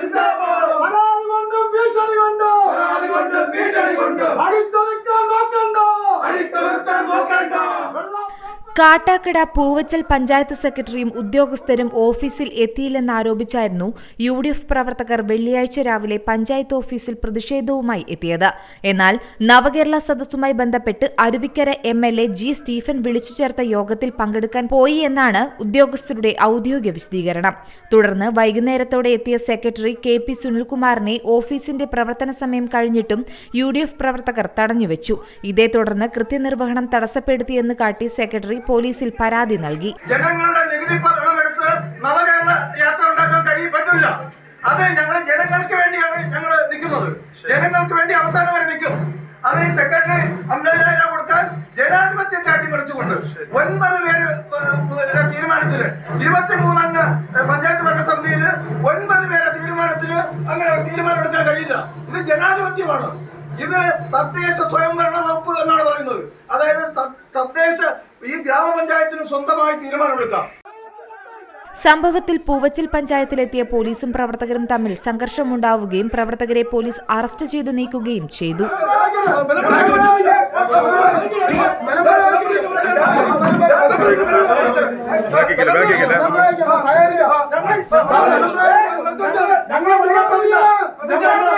சிந்தாபாரம் வராது கொண்டும் பீஷணி கொண்டும். வராது கொண்டும் பீஷணி கொண்டும். அடுத்த കാട്ടാക്കട പൂവച്ചൽ പഞ്ചായത്ത് സെക്രട്ടറിയും ഉദ്യോഗസ്ഥരും ഓഫീസിൽ എത്തിയില്ലെന്നാരോപിച്ചായിരുന്നു യു ഡി എഫ് പ്രവർത്തകർ വെള്ളിയാഴ്ച രാവിലെ പഞ്ചായത്ത് ഓഫീസിൽ പ്രതിഷേധവുമായി എത്തിയത്. എന്നാൽ നവകേരള സദസ്സുമായി ബന്ധപ്പെട്ട് Aruvikkara M L A G Stephen വിളിച്ചു ചേർത്ത യോഗത്തിൽ പങ്കെടുക്കാൻ പോയി എന്നാണ് ഉദ്യോഗസ്ഥരുടെ ഔദ്യോഗിക വിശദീകരണം. തുടർന്ന് വൈകുന്നേരത്തോടെ എത്തിയ സെക്രട്ടറി കെ പി സുനിൽകുമാറിനെ ഓഫീസിന്റെ പ്രവർത്തന സമയം കഴിഞ്ഞിട്ടും യു ഡി എഫ് പ്രവർത്തകർ തടഞ്ഞുവെച്ചു. ഇതേ തുടർന്ന് കൃത്യനിർവഹണം തടസ്സപ്പെടുത്തിയെന്ന് കാട്ടി സെക്രട്ടറി പോലീസിൽ പരാതി നൽകി. ജനങ്ങളുടെ നികുതി പണം എടുത്ത് നവകേരള യാത്ര ഉണ്ടാക്കാൻ കഴിയും പറ്റില്ല. അത് ഞങ്ങൾ ജനങ്ങൾക്ക് വേണ്ടിയാണ് ഞങ്ങൾ നിൽക്കുന്നത്. ജനങ്ങൾക്ക് വേണ്ടി അവസാനം വരെ നിൽക്കും. അത് ഈ സെക്രട്ടറി അമ്പതിനായിരം രൂപ കൊടുക്കാൻ ജനാധിപത്യത്തെ അട്ടിമറിച്ചുകൊണ്ട് ഒൻപത് പേര് തീരുമാനത്തിൽ ഇരുപത്തിമൂന്നംഗ ഏഹ്, പഞ്ചായത്ത് ഭരണസമിതിയിൽ ഒൻപത് പേരെ തീരുമാനത്തിൽ അങ്ങനെ തീരുമാനം എടുക്കാൻ കഴിയില്ല. ഇത് ജനാധിപത്യമാണ്. ഇത് തദ്ദേശ സ്വയംഭരണ വകുപ്പ് എന്നാണ് പറയുന്നത്. അതായത് ഗ്രാമപഞ്ചായത്തിന് സ്വന്തമായി തീരുമാനമെടുക്കാം. സംഭവത്തിൽ പൂവച്ചിൽ പഞ്ചായത്തിലെത്തിയ പോലീസും പ്രവർത്തകരും തമ്മിൽ സംഘർഷമുണ്ടാവുകയും പ്രവർത്തകരെ പോലീസ് അറസ്റ്റ് ചെയ്തു നീക്കുകയും ചെയ്തു. നിങ്ങൾക്ക്